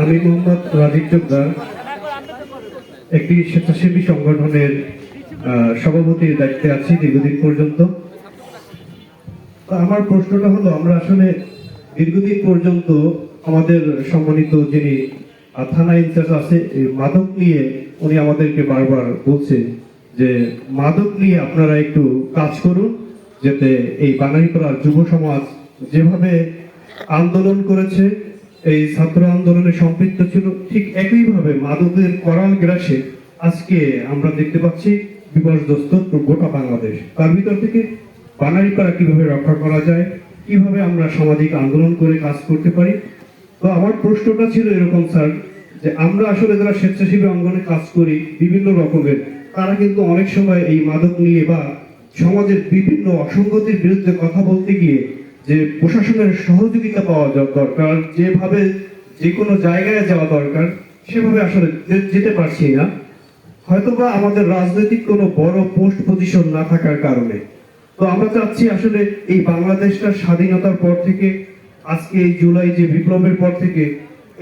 আমি মোহাম্মদ রাজীব চোপদার একটি স্বেচ্ছাসেবী সংগঠনের সভাপতির দায়িত্বে আছি দীর্ঘদিন পর্যন্ত। আমার প্রশ্নটা হলো, আমরা আসলে দীর্ঘদিন পর্যন্ত আমাদের সম্মানিত যিনি থানা ইনচার্জ আছে মাদক নিয়ে উনি আমাদেরকে বারবার বলছে যে, মাদক নিয়ে আপনারা একটু কাজ করুন, যাতে এই বাঙালিপাড়ার যুব সমাজ যেভাবে আন্দোলন করেছে এই ছাত্র আন্দোলনে সম্পৃক্ত ছিল ঠিক একইভাবে মাদকের করাল গ্রাসে আজকে আমরা দেখতে পাচ্ছি বিপর্যস্ত গোটা বাংলাদেশ। তার ভিতর থেকে বাঙালিপাড়া কীভাবে রক্ষা করা যায়, কীভাবে আমরা সামাজিক আন্দোলন করে কাজ করতে পারি? তো আমার প্রশ্নটা ছিল এরকম, স্যার, যে আমরা আসলে যারা স্বেচ্ছাসেবী অঙ্গনে কাজ করি বিভিন্ন রকমের, তারা কিন্তু অনেক সময় এই মাদক নিয়ে বা সমাজের বিভিন্ন অসঙ্গতির বিরুদ্ধে কথা বলতে গিয়ে যে প্রশাসনের সহযোগিতা পাওয়া দরকার, যেভাবে যে কোনো জায়গায় যাওয়া দরকার, সেভাবে আসলে যেতে পারছি না। হয়তোবা আমাদের রাজনৈতিক কোনো বড় পোস্ট পজিশন না থাকার কারণে। তো আমরা চাচ্ছি আসলে এই বাংলাদেশটা স্বাধীনতার পর থেকে, আজকে এই জুলাই যে বিপ্লবের পর থেকে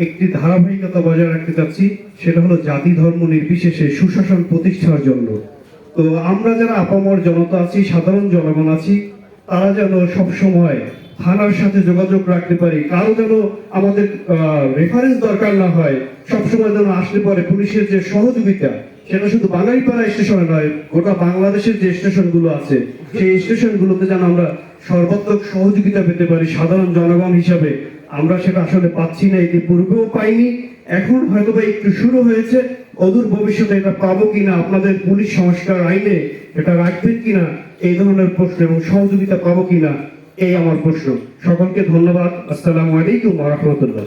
একটি ধারাবাহিকতা বজায় রাখতে চাচ্ছি, সেটা হলো জাতি ধর্ম নির্বিশেষে সুশাসন প্রতিষ্ঠার জন্য। তো আমরা যারা আপামর জনতা আছি, সাধারণ জনগণ আছি তারা যেন সব সময় থানার সাথে যোগাযোগ রাখতে পারি, কারও যেন আমাদের রেফারেন্স দরকার না হয়, সবসময় যেন আসলে পরে। পুলিশের যে সহযোগিতা, সেটা শুধু বাঙালিপাড়া স্টেশনে নয়, গোটা বাংলাদেশের যে স্টেশনগুলো আছে, সেই স্টেশনগুলোতে যেন আমরা সর্বাত্মক সহযোগিতা পেতে পারি, সাধারণ জনগণ হিসাবে। আমরা সেটা আসলে পাচ্ছি না, এটি পূর্বেও পাইনি, এখন হয়তো বা একটু শুরু হয়েছে। অদূর ভবিষ্যতে এটা পাবো কিনা, আপনাদের পুলিশ সংস্কার আইনে এটা রাখবেন কিনা, এই ধরনের প্রশ্ন এবং সহযোগিতা পাবো কিনা, এই আমার প্রশ্ন। সকলকে ধন্যবাদ। আসসালামু আলাইকুম রহমতুল্লাহ।